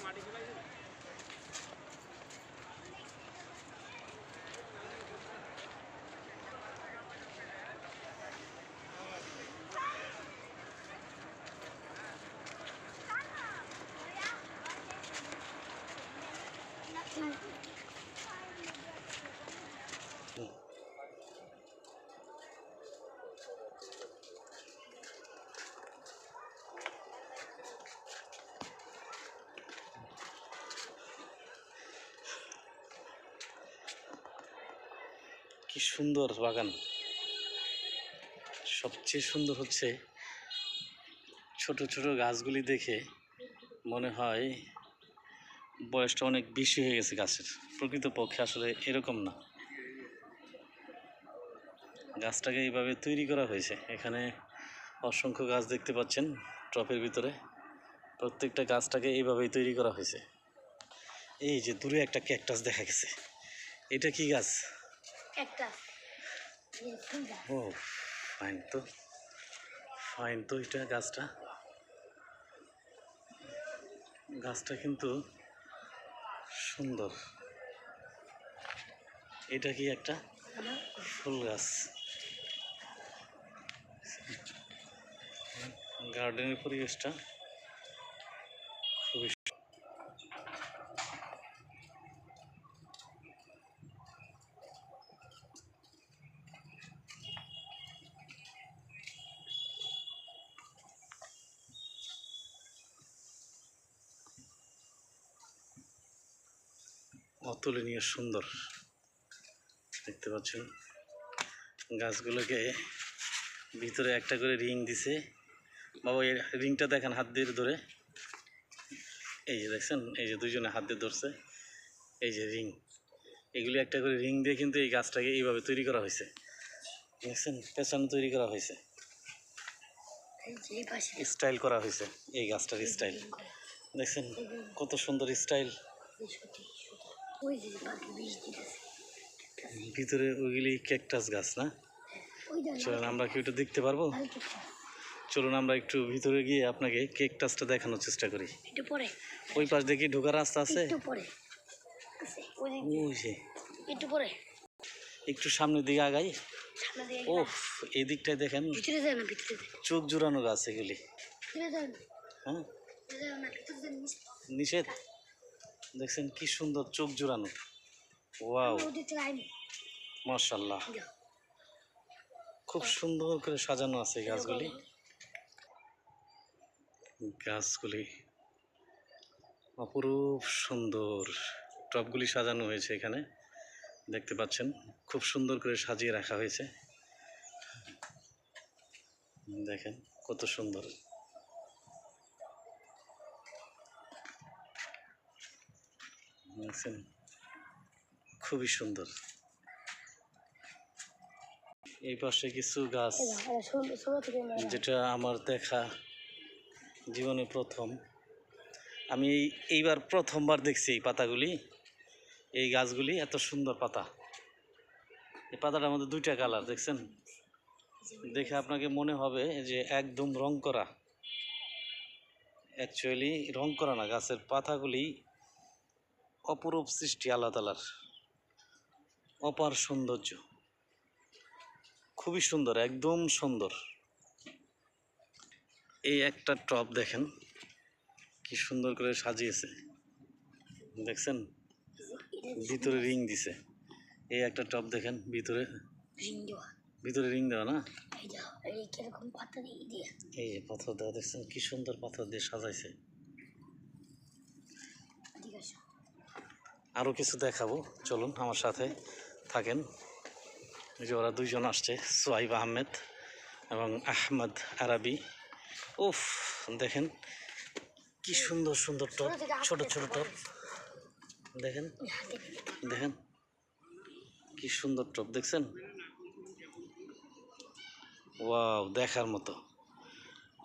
মাটি খেলাইছিল কি সুন্দর বাগান। সবচেয়ে সুন্দর হচ্ছে ছোট ছোট গাছগুলি দেখে মনে হয় বয়সটা অনেক বেশি হয়ে গেছে গাছের। প্রকৃতপক্ষে আসলে এরকম না। গাছটাকে এইভাবে তৈরি করা হয়েছে। এখানে অসংখ্য গাছ দেখতে পাচ্ছেন টপের ভিতরে। প্রত্যেকটা গাছটাকে এইভাবেই তৈরি করা হয়েছে। এই যে দূরে একটা ক্যাকটাস দেখা গেছে। এটা কি গাছ? ও ফাইন তো। ফাইন তো এটা গাছটা। গাছটা কিন্তু সুন্দর। এটা কি একটা? ফুল গাছ। গার্ডেনের পরিবেশটা। অতুলনীয় সুন্দর। দেখতে পাচ্ছেন? গাছগুলোকে ভিতরে একটা করে রিং দিছে। বাবা এই রিংটা দেখেন হাত দিয়ে ধরে। এই যে দেখছেন? এই যে দুজনে হাত দিয়ে ধরছে। এই যে রিং। এগুলি একটা করে রিং দিয়ে কিন্তু এই গাছটাকে এইভাবে তৈরি করা হয়েছে। দেখছেন? পেছনে তৈরি করা হয়েছে। স্টাইল করা হয়েছে এই গাছটার স্টাইল। দেখছেন? কত সুন্দর স্টাইল। ভিতরে ওইগুলি ক্যাকটাস গাছ না? চলুন আমরা কি ওটা দেখতে পারব? চলুন আমরা একটু ভিতরে গিয়ে আপনাকে কেকটাসটা দেখানোর চেষ্টা করি। ওই পাশ দেখি ঢোকার রাস্তা আছে? একটু সামনের দিকে আগাই। ও এই দিকটায় দেখেন। চোখ জুড়ানো গাছ এগুলি। হ্যাঁ? নিষেধ? দেখছেন কি সুন্দর চোখ জুড়ানো। ওয়াও। মার্শাল্লাহ খুব সুন্দর করে সাজানো আছে গাছগুলি। গাছগুলি অপরূপ সুন্দর। টবগুলি সাজানো হয়েছে এখানে, দেখতে পাচ্ছেন। খুব সুন্দর করে সাজিয়ে রাখা হয়েছে। দেখেন কত সুন্দর। দেখছেন খুবই সুন্দর। এই পাশে কিছু গাছ যেটা আমার দেখা জীবনে প্রথম। আমি এই- এইবার প্রথমবার দেখছি এই পাতাগুলি। এই গাছগুলি এত সুন্দর পাতা। এই পাতাটার মধ্যে দুইটা কালার দেখছেন? দেখে আপনাকে মনে হবে যে একদম রং করা। অ্যাকচুয়ালি রং করা না গাছের পাতাগুলি অপরূপ সৃষ্টি আল্লাহ তালার অপার সৌন্দর্য। খুবই সুন্দর একদম সুন্দর। এই একটা টপ দেখেন কি সুন্দর করে সাজিয়েছে। দেখছেন? ভিতরে রিং দিছে। এই একটা টপ দেখেন ভিতরে। দেওয়া। ভিতরে রিং দেওয়া না? এই যে পাথর দেওয়া দেখছেন কি সুন্দর পাথর দিয়ে সাজাইছে ঠিক আছে আরও কিছু দেখাবো। চলুন, আমার সাথে থাকেন। যে ওরা দুইজন আসছে সোয়াইব আহমেদ এবং আহমদ আরাবি। উফ, দেখেন কি সুন্দর সুন্দর টপ, ছোট ছোট টপ। দেখেন দেখেন কি সুন্দর টপ, দেখছেন? ওয়াও, দেখার মতো।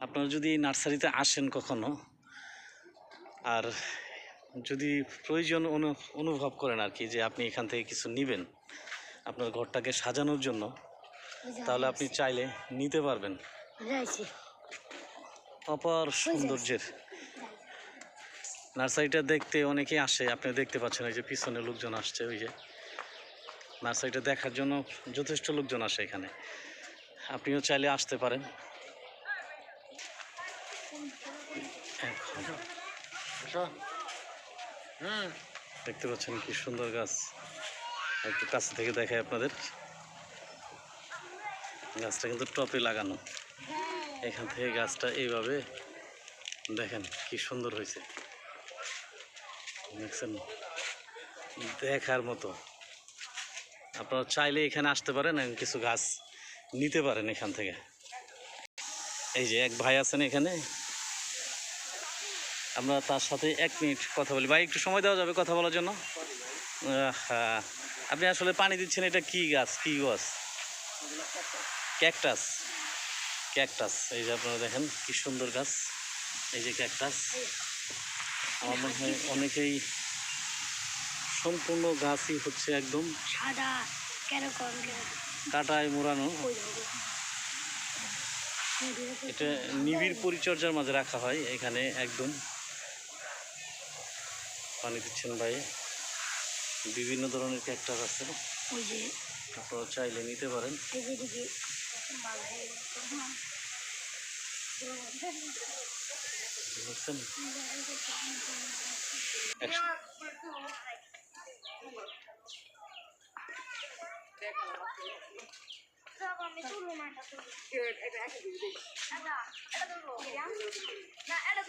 আপনারা যদি নার্সারিতে আসেন কখনো, আর যদি প্রয়োজন অনু- অনুভব করেন আর কি যে আপনি এখান থেকে কিছু নেবেন আপনার ঘরটাকে সাজানোর জন্য তাহলে আপনি চাইলে নিতে পারবেন। অপার সৌন্দর্যের। নার্সারিটা দেখতে অনেকেই আসে আপনি দেখতে পাচ্ছেন ওই যে পিছনে লোকজন আসছে ওই যে। নার্সারিটা দেখার জন্য যথেষ্ট লোকজন আসে এখানে। আপনিও চাইলে আসতে পারেন। এখন দেখতে পাচ্ছেন কি সুন্দর গাছ। একটু কাছ থেকে দেখাই আপনাদের। গাছটা কিন্তু টপে লাগানো। এখান থেকে গাছটা এইভাবে দেখেন কি সুন্দর হয়েছে। দেখছেন? দেখার মতো। আপনারা চাইলে এখানে আসতে পারেন কিছু গাছ নিতে পারেন এখান থেকে। এই যে এক ভাই আছেন এখানে। আমরা তার সাথে এক মিনিট কথা বলি। ভাই একটু সময় দেওয়া যাবে কথা বলার জন্য? হ্যাঁ আপনি আসলে পানি দিচ্ছেন এটা কি গাছ? কি গাছ? ক্যাকটাস। ক্যাকটাস এই যে আপনারা দেখেন কি সুন্দর গাছ। এই যে ক্যাকটাস। আমার মনে হয় অনেকেই সম্পূর্ণ গাছই হচ্ছে একদম কাটায় মোড়ানো। এটা নিবিড় পরিচর্যার মাঝে রাখা হয় এখানে একদম। পানি দিচ্ছেন ভাই। বিভিন্ন ধরনের ক্যাকটাস আছে। আপনারা চাইলে নিতে পারেন। বুঝছেন? এটা এটা